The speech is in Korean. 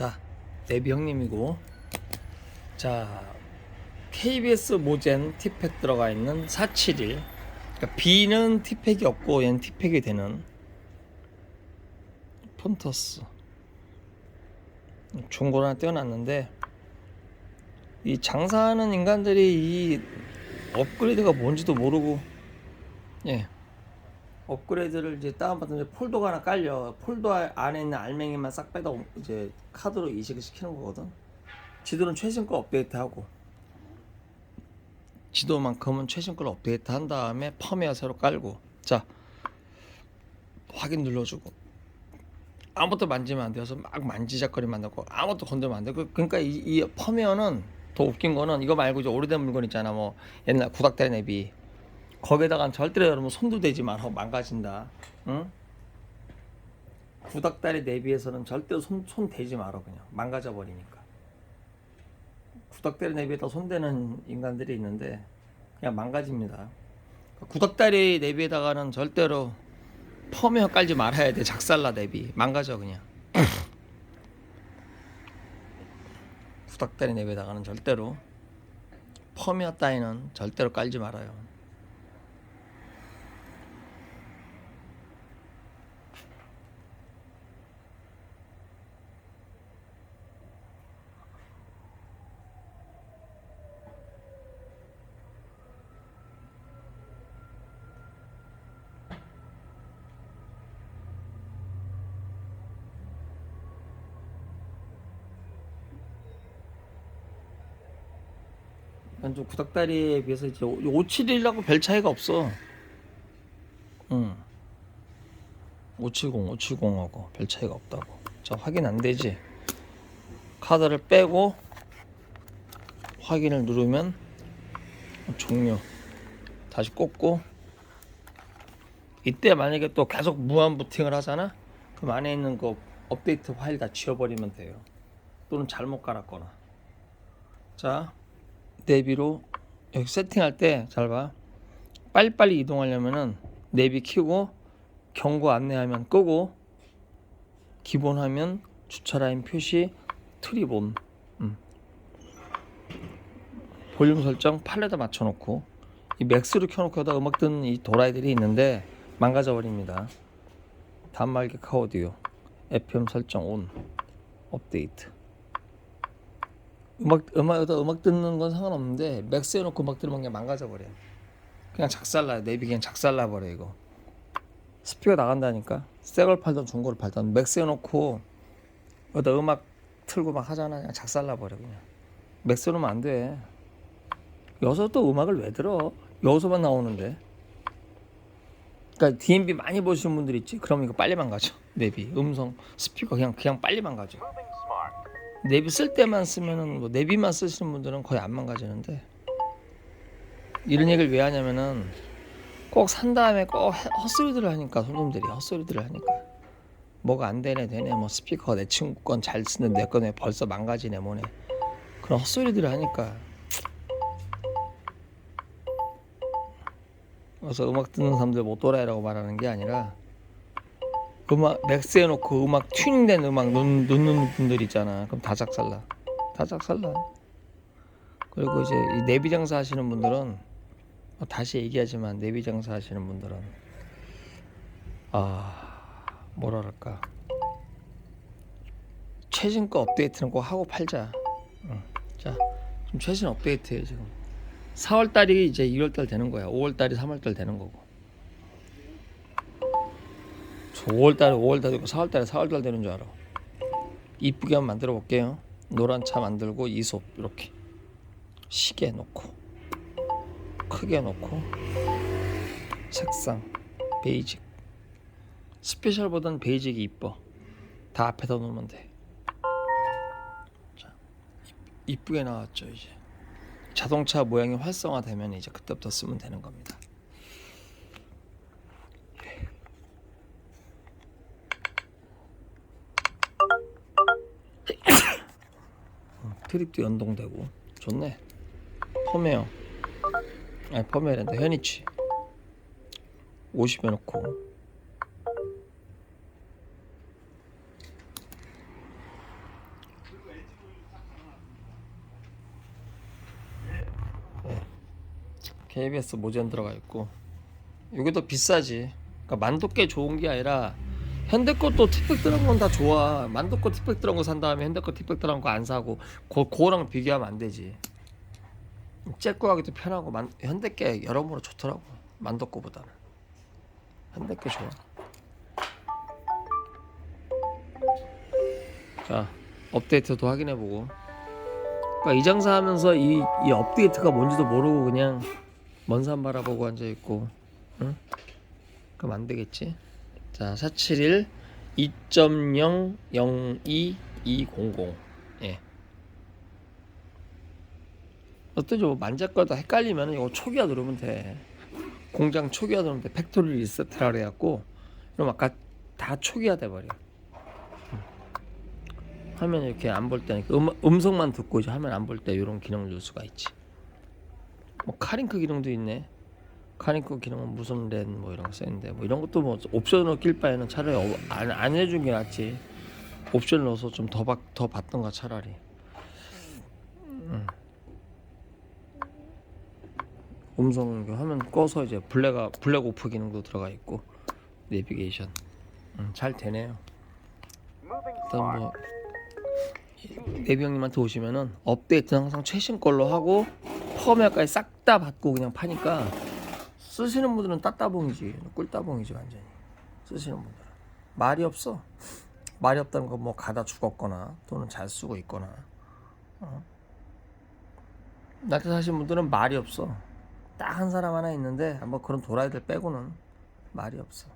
자, 데비 형님이고. 자, KBS 모젠 티팩 들어가 있는 471. 그러니까 B는 티팩이 없고 얘는 티팩이 되는 폰터스. 중고로 하나 떼어놨는데 이 장사하는 인간들이 이 업그레이드가 뭔지도 모르고 예 업그레이드를 이제 다운받으면 폴더가 하나 깔려. 폴더 안에 있는 알맹이만 싹 빼다 이제 카드로 이식을 시키는 거거든. 지도는 최신 거 업데이트하고. 지도만큼은 최신 걸 업데이트 한 다음에 펌웨어 새로 깔고. 자 확인 눌러주고. 아무것도 만지면 안 돼서 막 만지작거리면 안 되고 아무것도 건드리면 안 되고. 그러니까 이, 이 펌웨어는 더 웃긴 거는 이거 말고 이제 오래된 물건 있잖아. 뭐 옛날 구닥다리 내비 거기에다가 절대로 여러분 손도 대지 마라. 망가진다. 응? 구닥다리 내비에서는 절대로 손, 손 대지 마라 그냥. 망가져 버리니까. 구닥다리 내비에다 손대는 인간들이 있는데 그냥 망가집니다. 구닥다리 내비에다가는 절대로 펌웨어 깔지 말아야 돼. 작살나 내비. 망가져 그냥. 구닥다리 내비에다가는 절대로 펌웨어 따위는 절대로 깔지 말아요 완전 구닥다리에 비해서 이제 571하고 별 차이가 없어. 응. 570, 570하고 별 차이가 없다고. 자, 확인 안 되지. 카드를 빼고 확인을 누르면 종료. 다시 꽂고 이때 만약에 또 계속 무한 부팅을 하잖아. 그럼 안에 있는 거 업데이트 파일 다 지워버리면 돼요. 또는 잘못 깔았거나. 자, 내비로 여기 세팅할 때 잘 봐. 빨리빨리 이동하려면은 내비 켜고 경고 안내하면 끄고 기본 화면 주차 라인 표시 온 음. 볼륨 설정 팔레다 맞춰놓고 이 맥스로 켜놓고 다 음악 듣는 이 도라이들이 있는데 망가져 버립니다 단말기 카오디오 FM 설정 온 업데이트 음악 음악에다 음악 듣는 건 상관없는데 맥스 해놓고 음악 들으면 그냥 망가져 버려. 그냥 작살나 내비 그냥 작살나 버려 이거. 스피커 나간다니까. 새 걸 팔던 중고를 팔던 맥스 해놓고 여기다 음악 틀고 막 하잖아. 그냥 작살나 버려 그냥. 맥스 놓으면 안 돼. 여기서 또 음악을 왜 들어? 여기서만 나오는데. 그러니까 DMB 많이 보시는 분들 있지. 그럼 이거 빨리 망가져. 내비 음성 스피커 그냥 그냥 빨리 망가져. 내비 쓸 때만 쓰면은 뭐 내비만 쓰시는 분들은 거의 안 망가지는데 이런 얘기를 왜 하냐면은 꼭 산 다음에 꼭 해- 헛소리들을 하니까 손님들이 헛소리들을 하니까. 뭐가 안 되네 되네. 뭐 스피커 내 친구 건 잘 쓰는데 내 거는 벌써 망가지네 뭐네. 그런 헛소리들을 하니까. 그래서 음악 듣는 사람들 못 돌아야라고 말하는 게 아니라 음악 맥스 해놓고 음악 튜닝된 음악 넣, 넣는 분들 있잖아. 그럼 다 작살나. 다 작살나. 그리고 이제 이 내비 장사 하시는 분들은 어, 다시 얘기하지만 내비 장사 하시는 분들은 아 그럴까 최신 거 업데이트는 꼭 하고 팔자. 응. 자, 좀 최신 업데이트해 지금. 4월 달이 이제 2월 달 되는 거야. 5월 달이 3월 달 되는 거고. 5월 달에 5월 달이고 4월 달에 4월 달 되는 줄 알아. 이쁘게 한번 만들어 볼게요. 노란 차 만들고 이솝 이렇게 시계 놓고 크게 놓고 색상 베이직 스페셜보단 베이직이 이뻐. 다 앞에다 놓으면 돼. 자, 이- 이쁘게 나왔죠 이제. 자동차 모양이 활성화되면 이제 그때부터 쓰면 되는 겁니다. 트립도 연동되고. 좋네. 펌웨어 아니 펌웨어랜다. 현이치. 50에 놓고. 네. KBS 모젠 들어가 있고. 여기도 비싸지. 그러니까 만도 꽤 좋은 게 아니라 현대 것도 티백 들어간 건 다 좋아. 만두 거 티백 들어간 거 산 다음에 현대 거 티백 들어간 거 안 사고 그 그거랑 비교하면 안 되지. 째고 하기도 편하고 만, 현대 게 여러모로 좋더라고. 만두 거보다는 현대 게 좋아. 자 업데이트도 확인해보고. 그러니까 이 장사하면서 이, 이 업데이트가 뭔지도 모르고 그냥 먼 산 바라보고 앉아 있고, 응? 그럼 안 되겠지. 자, 471 2.00220 예. 어떠죠? 뭐 만작거다 헷갈리면 이거 초기화 누르면 돼. 공장 초기화 누르면 돼. 팩토리 리세트라 그래 갖고 그럼 아까 다 초기화 돼 버려. 화면 이렇게 안 볼 때는 음, 음성만 듣고 이제 화면 안 볼 때 이런 기능을 넣을 수가 있지. 뭐 카링크 기능도 있네. 카링크 기능은 무슨 랜뭐 이런 거 써있는데 뭐 이런 것도 뭐 옵션으로 낄 바에는 차라리 어- 안, 안 해준 게 낫지. 옵션 넣어서 좀더 받, 더 받던가 차라리. 음. 음성 화면 꺼서 이제 블랙 블랙 오프 기능도 들어가 있고 내비게이션 음, 잘 되네요. 일단 뭐 내비 형님한테 오시면은 업데이트는 항상 최신 걸로 하고 펌웨어까지 싹 다 받고 그냥 파니까 쓰시는 분들은 따따봉이지 꿀따봉이지 완전히. 쓰시는 분들은. 말이 없어. 말이 없다는 건 뭐 가다 죽었거나 또는 잘 쓰고 있거나 어? 나한테 사신 분들은 말이 없어. 딱 한 사람 하나 있는데 뭐 그런 도라이들 빼고는 말이 없어